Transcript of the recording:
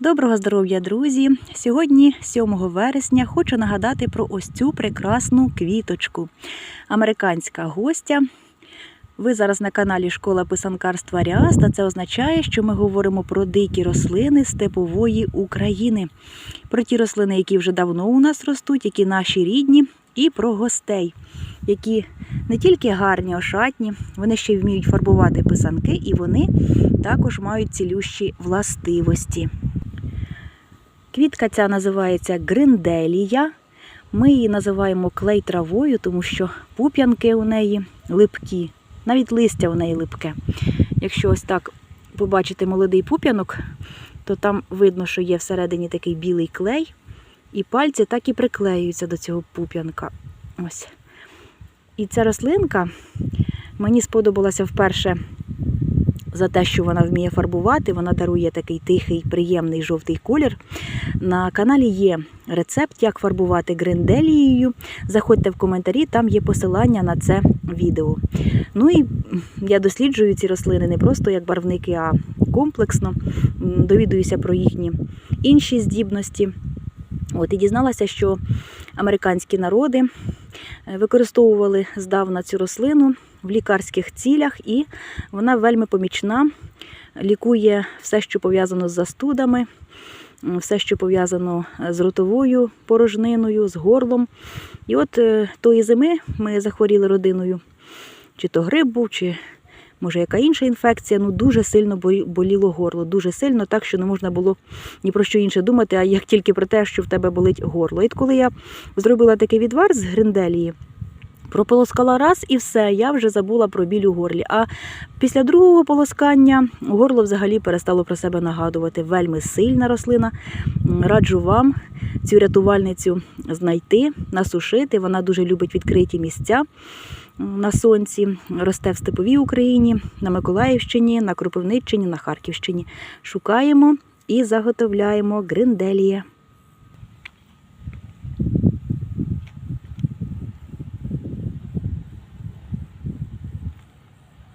Доброго здоров'я, друзі! Сьогодні, 7 вересня, хочу нагадати про ось цю прекрасну квіточку. Американська гостя. Ви зараз на каналі Школа писанкарства Ряс, та це означає, що ми говоримо про дикі рослини степової України, про ті рослини, які вже давно у нас ростуть, які наші рідні, і про гостей, які не тільки гарні, ошатні, вони ще вміють фарбувати писанки, і вони також мають цілющі властивості. Квітка ця називається гринделія. Ми її називаємо клей травою, тому що пуп'янки у неї липкі, навіть листя у неї липке. Якщо ось так побачити молодий пуп'янок, то там видно, що є всередині такий білий клей, і пальці так і приклеюються до цього пуп'янка. Ось. І ця рослинка мені сподобалася вперше за те, що вона вміє фарбувати. Вона дарує такий тихий, приємний жовтий колір. На каналі є рецепт, як фарбувати гринделією. Заходьте в коментарі, там є посилання на це відео. Ну і я досліджую ці рослини не просто як барвники, а комплексно. Довідуюся про їхні інші здібності. От і дізналася, що американські народи використовували здавна цю рослину в лікарських цілях, і вона вельми помічна, лікує все, що пов'язано з застудами, все, що пов'язано з ротовою порожниною, з горлом. І от е, тої зими ми захворіли родиною, чи то грип був, чи може яка інша інфекція, ну дуже сильно боліло горло, дуже сильно, так що не можна було ні про що інше думати, а як тільки про те, що в тебе болить горло. І коли я зробила такий відвар з гринделії, прополоскала раз і все, я вже забула про біль у горлі. А після другого полоскання горло взагалі перестало про себе нагадувати. Вельми сильна рослина. Раджу вам цю рятувальницю знайти, насушити. Вона дуже любить відкриті місця на сонці, росте в степовій Україні, на Миколаївщині, на Кропивниччині, на Харківщині. Шукаємо і заготовляємо гринделія.